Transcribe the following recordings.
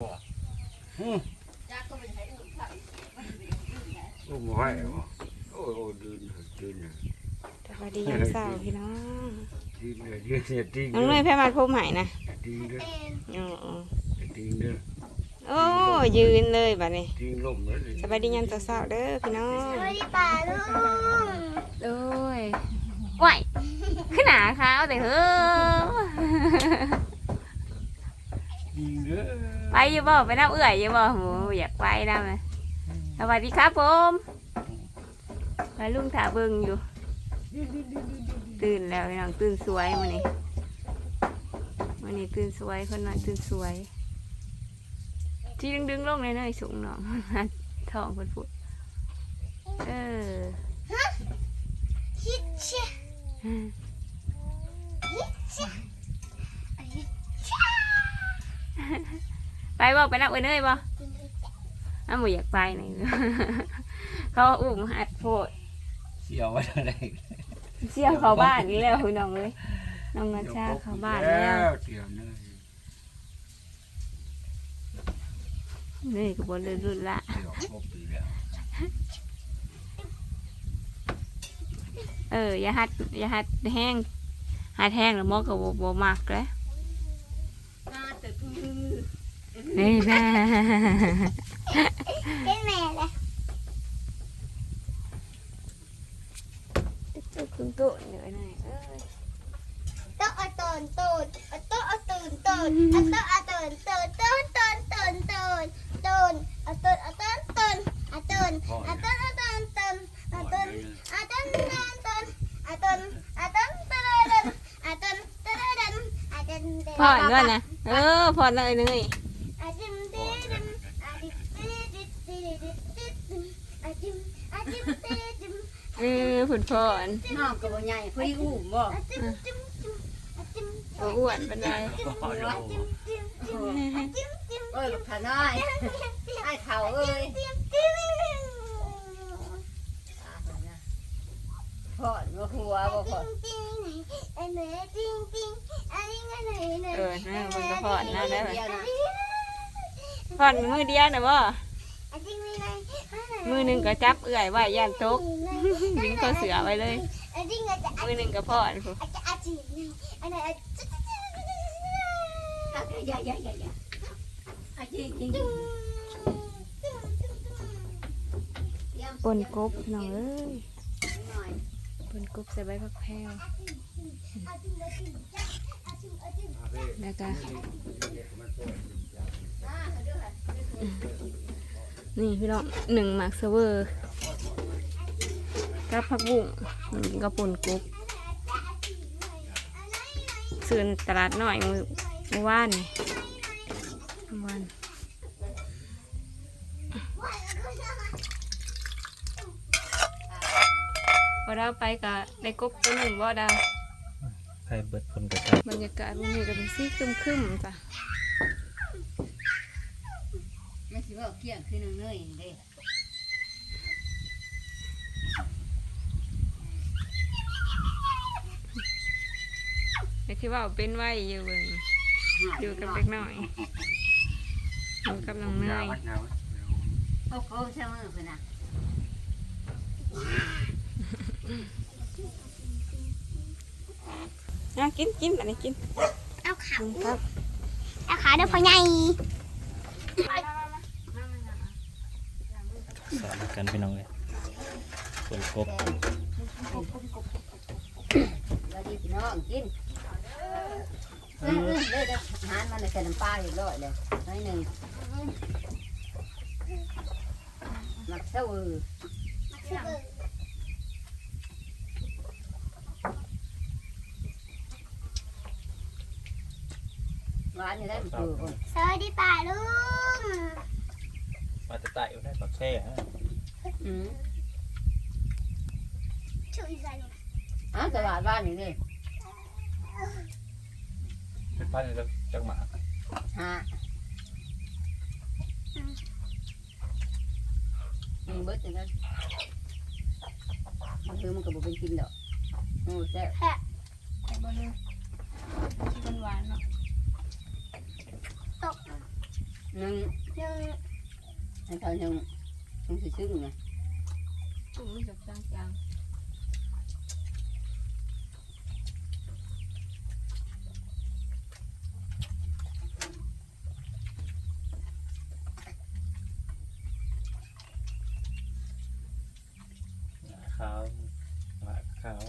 อืมโอ้โหให้บ่โอ้โอ้ดืนดืนเลยสวัสดียามเช้าพี่น้องดืนเลยดืนเนี่ยดืนน้องเนยแพ้มาพบใหม่นะดืนเด้ออ๋ออ๋อดืนเด้อโอ้ยืนเลยบัดนี้ดืนล่มเลยสวัสดียามเช้าๆเด้อพี่น้องไม่ได้ป่าลูกโอ้ยไหวขึ้นหนาค่ะเอาแต่เฮ้อ ดืนเด้อ ไป อยู่บ่ไปน้ำเอื่อยอยู่บ่โหอยากไปน้ำเลยสวัสดีครับผมไปลุงถาเบิงอยู่ ตื่นแล้วพี่น้องตื่นสวยมื้อนี้มื้อนี้ตื่นสวยคนน้อยตื่นสวย ที่ดึงดึงๆลงเลยเนยสูงน้องท้องเพิ่นพูดเออฮิตเชี่ยฮิตเชี่ยฮิตเชี่ย ไป บ่ไปนับเอ้ยเนยบ่อ้าวบ่อยากไปนี่เขาอุ้มหัดโพดเสียวไว้เท่าไหร่เชี่ยวเขาบ้านนี่แล้วพี่น้องเอ้ยน้องนัชชาเขาบ้านแล้ว เสียวเนยนี่ก็บ่ได้รุ่นละเสียวครบปีแล้วเอออย่าหัดอย่าหัดแห้งหัดแห้งแล้วหมอก็บ่บ่มักแล้ วนี่นะเป็นแม่เลยตุ๊กตุ๊กตุ๊กเดี๋ยวหน่อยเอ้ยโต๊ะเอาตนตูนเอาโต๊ะเอาตื่นตูนเอาโต๊ะเอาตื่นตูนตูนตูนตูนตูนตูนเอาตูนเอาตูนตูนเอาตูนเอาตูนเอาตูนตูนเอาตูนเอาตูนตูนตูนเอาตูนเอาตูนตูนเอาตูนตูนเอาตูนพอดด้วยนะเออพอดเลยเนย อาจิมตีดิมอาจิมตีดิมตีดิมตีดิมอาจิมอาจิมตีดิม เออ ผุดพอนน้องก็บ่ใหญ่พอดีอุ้มบ่อาจิมจิมจิมอาจิมบ่อ้วนปานใดพอแล้วจิมจิมจิมอาจิมจิมเอ้ยลูกขาน้อยไอ้เขาเอ้ยจิมจิมพอดบ่หัวบ่พอดจิมไอ้แม่จิมจิมไอ้ไงไหนไหนเออนั่นมันก็พอดนะได้ไหมเดียวนะพอดมือเดียวนะบ่อาจิ มือหนึ่งก็จับเอื่อยไว้ย่านตกดึงเข้าเสือไว้เลย มือหนึ่งก็พอดพูอาจจะอาจิมอันไหนอาจิมอย่าอย่าอย่าอย่าไอ้จริงจริงปนกบน้องเอ้ยหน่อยปนกบใส่ใบผักแพรวแล้วก็ นี่พี่น้องหนึ่งหมากเซเวอร์กับผักบุ้งนี่ก็ปนกบซื้อตลาดหน่อยมือเมื่อวานนี่เมื่อวานพอเราไปก็ได้กบตัวหนึ่งว่าดาวใครเบิดคนกระจายบรรยากาศมันนี่ก็เป็นสีครึมๆจ้ะ มันสิ ว่าเกี่ยงคือน้องเนยเด้ไอ้ที่ว่าเป็นไว้อยู่เบิ่งอยู่กับเด็กน้อยอยู่กับน้องเนยาวยวัดยาวัดโอ้โหใช่มั้ยเพิ่นน่ะอะกินกินอันนี้กินเอาขาอืมครับเอาขาเด้อพ่อใหญ่ สอนกันพี่น้องเลยคนกบแล้วดีพี่น้องกินเออเด้อหานมันใส่น้ำปลาอีกร้อยเลยน้อยหนึ่งหมักเต้าอือหวานอยู่ได้มันคือคน สวัสดีป่าลุง มาจะตายอยู่ได้ปากแช่ฮะอืมช่วยใส่อ๋อตลาดบ้านนี่นี่เป็นพันจักจักหมาฮะอืมเบิดจังกันมันคือมันก็บ่เป็นกินดอกโอ้แซ่บบ่เลยกินหวานเนาะตกอืหนึ่งหนึ่ง ให้เขายังยังสิซึ้งนะตุ้มจับจังจังขาวหมาขาว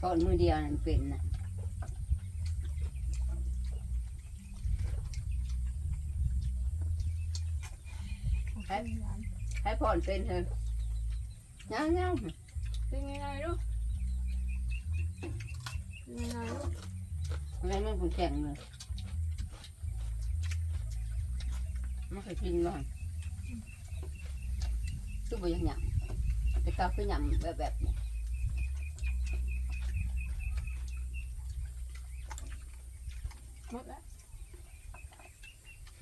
ก้อนมือเดียวนั่นเป็นน่ะ ให้พ่อนเป็นเถอะย่างย่างเป็นยังไงลูกเป็นยังไงลูกอะไรมันคงแข็งเลยมันเคยกินบ้างคือบ่ยังหยำแต่กาคือหยำแบบแบบนี้หมดแล้ว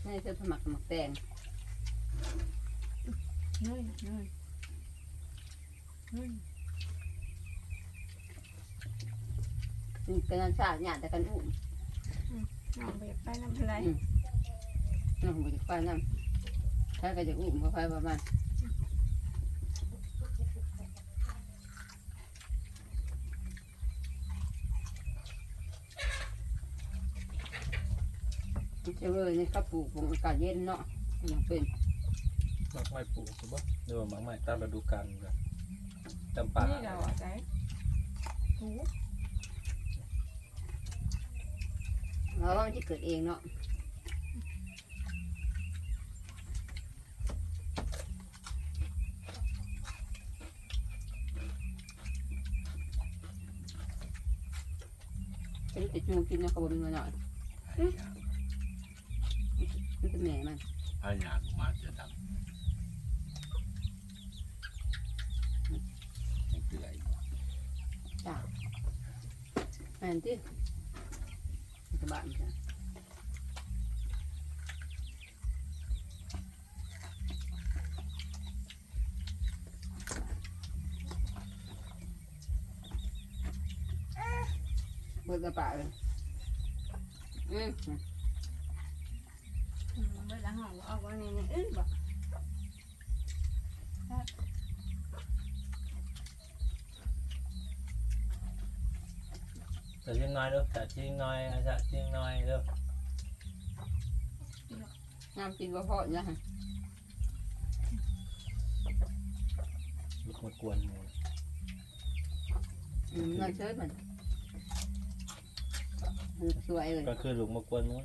นี่คือสมัครหมักแตง เฮ้ยเฮ้ยเฮ้ยนี่เป็นอันชาติหยาแต่กันอุ้มน้องไปไปน้ำอะไรน้องบ่จะไปน้ำถ้าก็จะอุ้มเขาไปประมาณเจ้าเอ้ยนี่เขาปลูกผงอากาศเย็นเนาะยังเป็น หมักไม้ปลูกถูกปะหรือว่าหมักไม้ตามฤดูกาลกันจำปานี่เราอะใจหูเราว่ามันจะเกิดเองเนาะเป็นแต่จูกินเนาะเขาบอกมีมาหน่อยมันเป็นแม่มันพายากมาจะดังไม่เตื่อย แม่นที่สบายจ้ะเบิดกระเป๋าเลยอืม เวลาห้องออกวันนี้นี่อึ้งบ่ แต่ชิ้นน้อยเด้อแต่ชิ้นน้อยอาจจะชิ้นน้อยเด้อน้ำกินบ่พอจ้ะลูกมากวนหมูอืมนั่นเชิดมันมันสวยเลยก็คือลูกมากวนหมู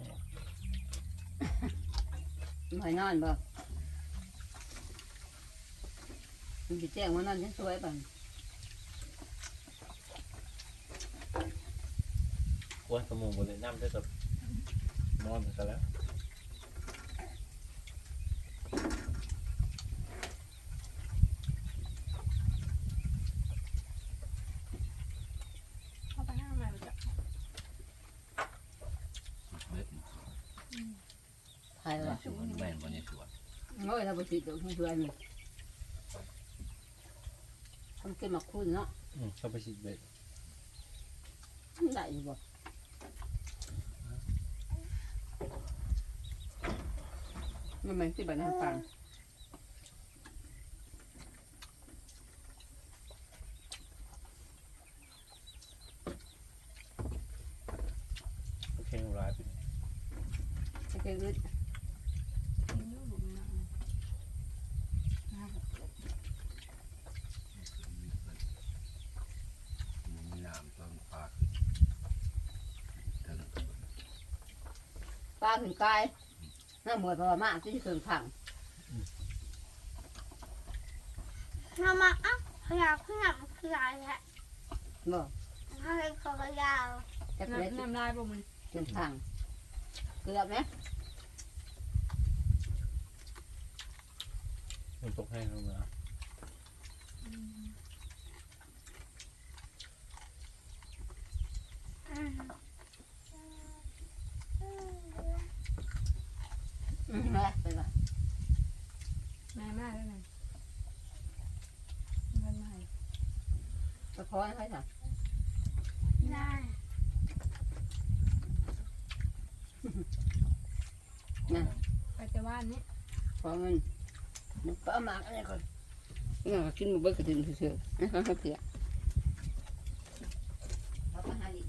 ไม่นอนบ่มันจะแจ้งว่านอนยังสวยป่ะกวนสมูบนเลยน้ำได้กับนอนกันแล้วเข้าไปห้างมาจ้ะเม็ดใครวะสวนแม่นวันนี้สวนโอ้ยเราไปติดตัวทั้งสวยเลยทำกินหมักคุณเนาะอืมเข้าไปฉีดเบ็ด ได้อยู่บ่ มันเป็นที่บ้านทางฟังเพ่งร้ายไปจะเกิดมีน้ำต้นปากถึงปลาถึงกาย น้ำหมดพอมากที่จะเกินขังน้ำมาอะขยาวขยาวขยาวแหละบ่เขาเป็นขยาวจะเกิดน้ำลายบ่มันเกินขังเกือบไหมมันตกแห้งลงมาอืม อืมแม่ไปละ แม่มากเลยนะเงินมาให้ กระเพาะให้ค่ะได้ไปแต่บ้านนี้พอมันมันป้ามากอะไรก่อนเนี่ยกินมาเบิกกระดิ่งเฉยๆนะครับเพียเอาไปหาดิ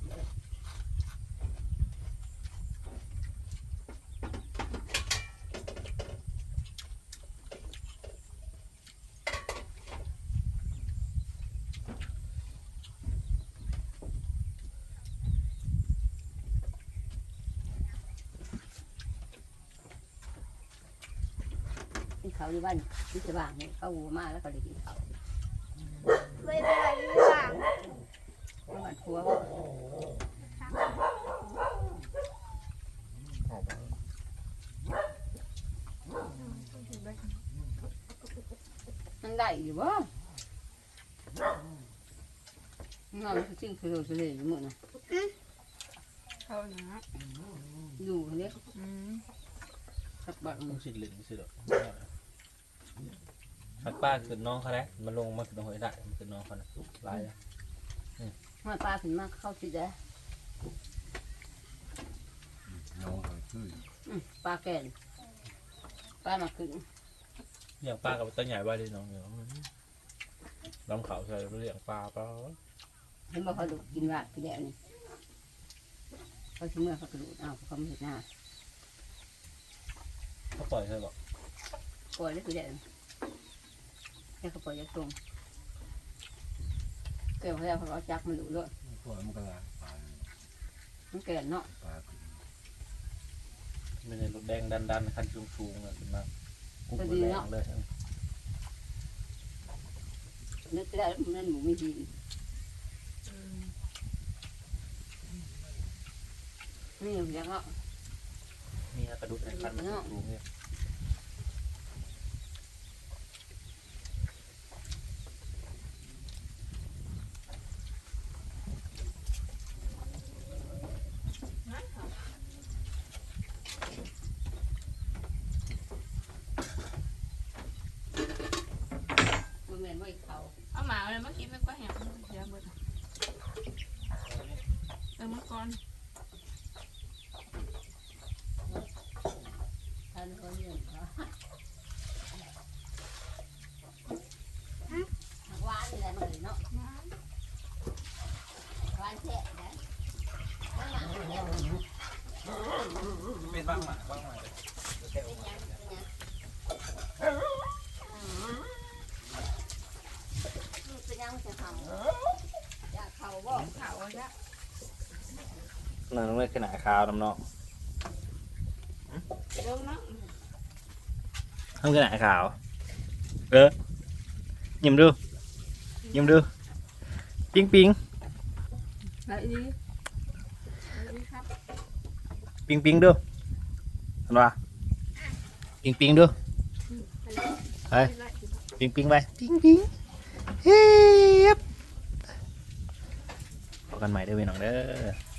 ที่เขาอยู่บ้านที่สว่างเนี่ยเขาหัวมาแล้วก็ได้กินเขาไม่เป็นไรไม่ว่างเขาบ้านผัวมันได้อยู่บ่เงาจริงคือเราจะเลยอยู่หมดนะเขานะดูเขาเรียกอืม สักบักต้องสิเหลืองสิดอกหักป้าขึ้นน้องเขาแล้วมันลงมาขึ้นน้องเขาได้มันขึ้นน้องเขานะลายอะมาปลาขึ้นมาเข้าสิได้น้องเขาคือปลาแก่นปลามาขึ้นอย่างป้ากับต้นใหญ่ไว้เลยน้องเนาะลำเขาใส่เลี้ยงปลาเปล่าเห็นบอกเขาดูกินว่าพี่แดงนี่เขาชิเมื่อเขากระดูดเอาเขาไม่เห็นหน้าเขาปล่อยใช่บอก ปล่อยเลยพี่แดงแค่เขาปล่อยยักตรงเกิดเขาแล้วเขาเอาจักมันดูด้วยพวกมันก็ลายปลามันแก่นเนาะปลาคือไม่ได้รถแดงดันดันคันสูงสูงเลยขึ้นมากุ้งแรงเลยนึกได้มันหมูไม่ดีนี่อย่างเงี้ยมีกระดูกในคันมันสูงเนี่ย มันเหมือนว่าเขาเอาหมาเลยเมื่อกี้ไม่ก็เห็นเดี๋ยวเบิดเออเมื่อก่อน ท่านเขาเนี่ยหวานอะไรมาเลยเนาะหวานแท้นะ เป็นบ้างหมาบ้างหมา เป็นยังจะทำอยากเขาบ่ ขาวจ้ะ นั่นไม่ขนาดขาวน้ำเนาะเริ่มเนาะทำขนาดขาว เออยิ้มดูยิ้มดู ปิ๊งปิ๊งอะไรดีอะไรดีครับปิ๊งปิ๊งดูเห็นปะปิ๊งปิ๊งดูไปปิ๊งปิ๊งไปปิ๊งปิ๊งเฮ้ยพบกันใหม่เด้อพี่น้องเด้อ